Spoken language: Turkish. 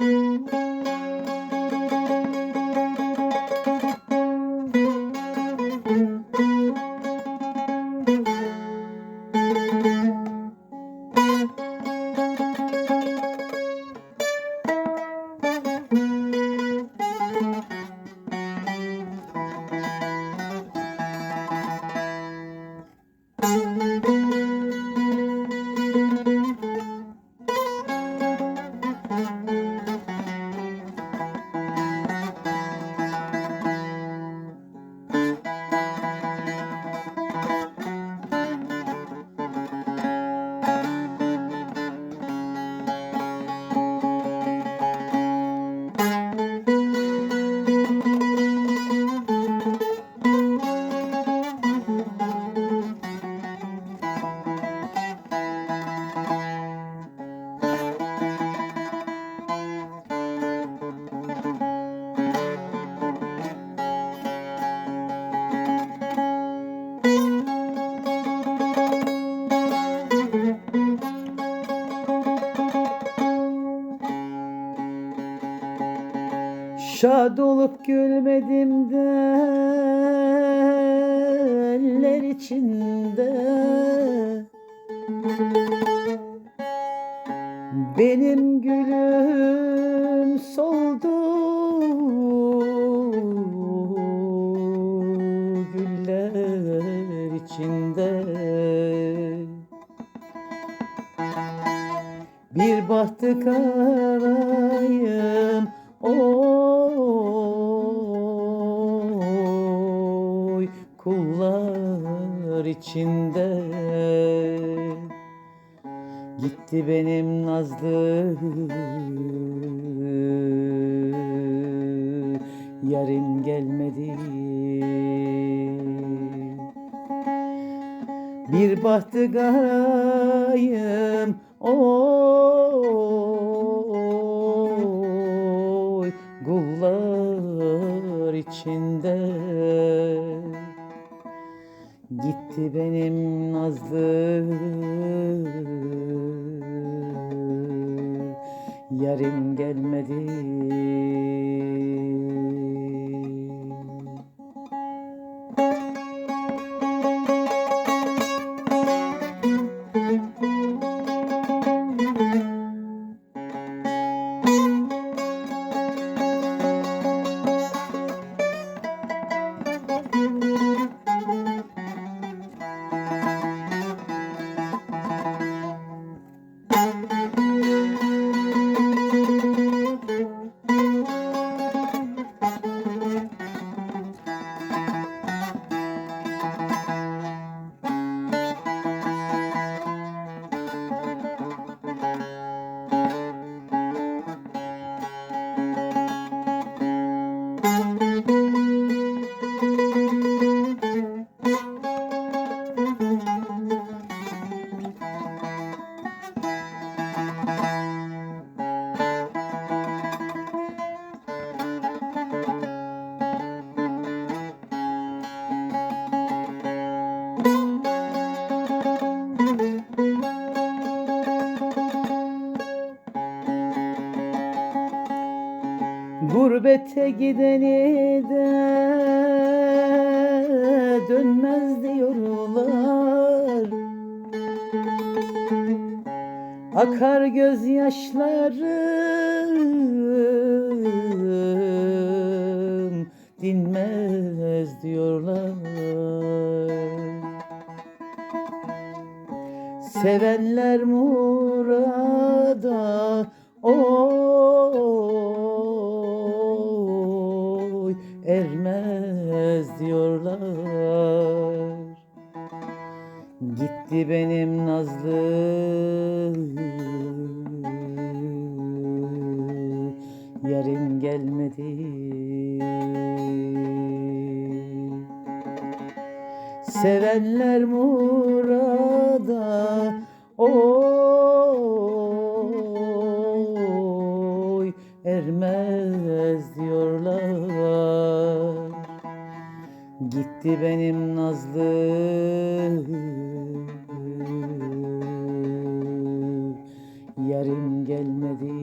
Música Şad olup gülmedim de eller içinde. Benim gülüm soldu güller içinde. Bir bahtı karayım oy kullar içinde. Gitti benim nazlı Yarın gelmedi. Bir bahtı garayım oy Gitti benim nazlı. Yarın gelmedi Gurbete gideni de dönmez diyorlar. Akar gözyaşlarım dinmez diyorlar. Sevenler murada oy ermez diyorlar. Gitti benim nazlı. Yarın gelmedi. Sevenler murada oy ermez diyorlar Gitti benim nazlı. Yarın gelmedi